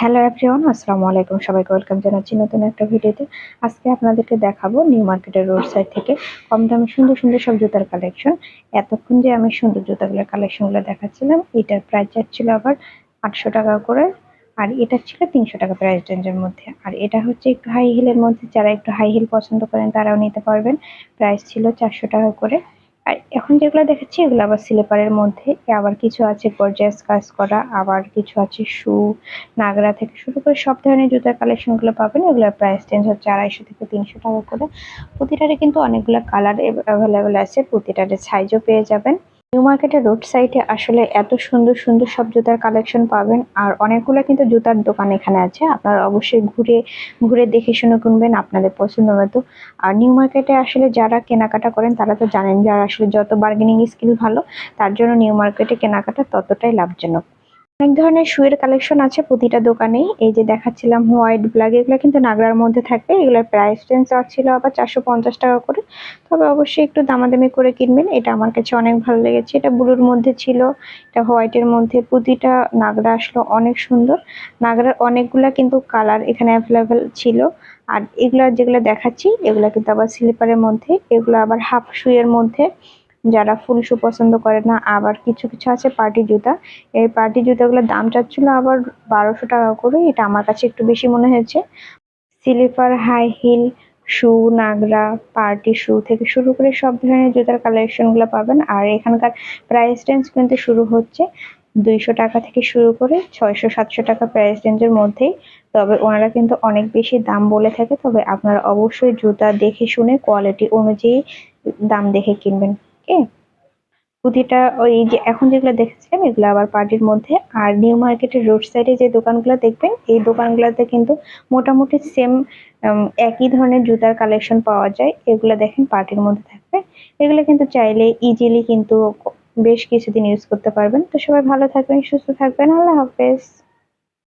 Hello everyone আসসালামু আলাইকুম। সবাইকে ওয়েলকাম জানাচ্ছি নতুন একটা ভিডিওতে আজকে আপনাদেরকে দেখাবো নিউ মার্কেটের রোড সাইড থেকে কম দামে সুন্দর সুন্দর সব জুতার কালেকশন এতক্ষণ যে আমি সুন্দর জুতাগুলোর কালেকশনগুলো দেখাচ্ছিলাম, এটার প্রাইস যাচ্ছিল আবার আটশো টাকা করে, আর এটা ছিল তিনশো টাকা প্রাইস রেঞ্জের মধ্যে। আর এটা হচ্ছে একটু হাই হিলের মধ্যে, যারা একটু হাই হিল পছন্দ করেন তারাও নিতে পারবেন। প্রাইস ছিল চারশো টাকা করে। আর এখন যেগুলো দেখাচ্ছি, এগুলো আবার স্লিপারের মধ্যে। আবার কিছু আছে গর্জিয়াস কাজ করা, আবার কিছু আছে শু নাগরা থেকে শুরু করে সব ধরনের জুতার কালেকশনগুলো পাবেন। এগুলোর প্রাইস চেঞ্জ হচ্ছে আড়াইশো থেকে তিনশো টাকা করে। প্রতিটারে কিন্তু অনেকগুলো কালার অ্যাভেলেবেল আছে প্রতিটারে সাইজও পেয়ে যাবেন। নিউ মার্কেটের রোড সাইডে আসলে এত সুন্দর সুন্দর সব জুতার কালেকশন পাবেন। আর অনেকগুলো কিন্তু জুতার দোকান এখানে আছে। আপনারা অবশ্যই ঘুরে ঘুরে দেখে শুনে কিনবেন আপনাদের পছন্দ মতো। আর নিউ মার্কেটে আসলে যারা কেনাকাটা করেন, তারা তো জানেন যারা আসলে যত বার্গেনিং স্কিল ভালো, তার জন্য নিউ মার্কেটে কেনাকাটা ততটাই লাভজনক। অনেক ধরনের শুয়ের কালেকশন আছে প্রতিটা দোকানেই। এই যে দেখাচ্ছিলাম হোয়াইট ব্ল্যাক, এগুলো কিন্তু নাগরার মধ্যে থাকবে এগুলোর প্রাইস রেঞ্জ ছিল আবার চারশো পঞ্চাশ টাকা করে। তবে অবশ্যই একটু দামাদামি করে কিনবেন। এটা আমার কাছে অনেক ভালো লেগেছে। এটা ব্লুর মধ্যে ছিল, এটা হোয়াইটের মধ্যে। প্রতিটা নাগরা আসলো অনেক সুন্দর। নাগরার অনেকগুলা কিন্তু কালার এখানে অ্যাভেলেবেল ছিল। আর এগুলা যেগুলো দেখাচ্ছি, এগুলো কিন্তু আবার স্লিপারের মধ্যে, এগুলো আবার হাফ শুয়ের মধ্যে। যারা ফুল শু পছন্দ করে না, আবার কিছু কিছু আছে পার্টি জুতা। এই পার্টি জুতাগুলোর দাম চাচ্ছিল আবার বারোশো টাকা করে, এটা আমার কাছে একটু বেশি মনে হয়েছে। স্লিপার হাই হিল শু নাগরা পার্টি শু থেকে শুরু করে সব ধরনের জুতার কালেকশনগুলো পাবেন। আর এখানকার প্রাইস রেঞ্জ কিন্তু শুরু হচ্ছে দুইশো টাকা থেকে শুরু করে ছয়শো, সাতশো টাকা প্রাইস রেঞ্জের মধ্যেই। তবে ওনারা কিন্তু অনেক বেশি দাম বলে থাকে, তবে আপনারা অবশ্যই জুতা দেখে শুনে কোয়ালিটি অনুযায়ী দাম দেখে কিনবেন। ওকে প্রতিটা ওই যে এখন যেগুলো দেখেছিলাম, এগুলো আবার পার্টির মধ্যে। আর নিউ মার্কেটের রোড সাইডে যে দোকানগুলো দেখবেন, এই দোকানগুলোতে কিন্তু মোটামুটি সেম একই ধরনের জুতার কালেকশন পাওয়া যায়। এগুলো দেখেন পার্টির মধ্যে থাকবে। এগুলো কিন্তু চাইলে ইজিলি কিন্তু বেশ কিছুদিন ইউজ করতে পারবেন। তো সবাই ভালো থাকবেন, সুস্থ থাকবেন। আল্লাহ হাফেজ।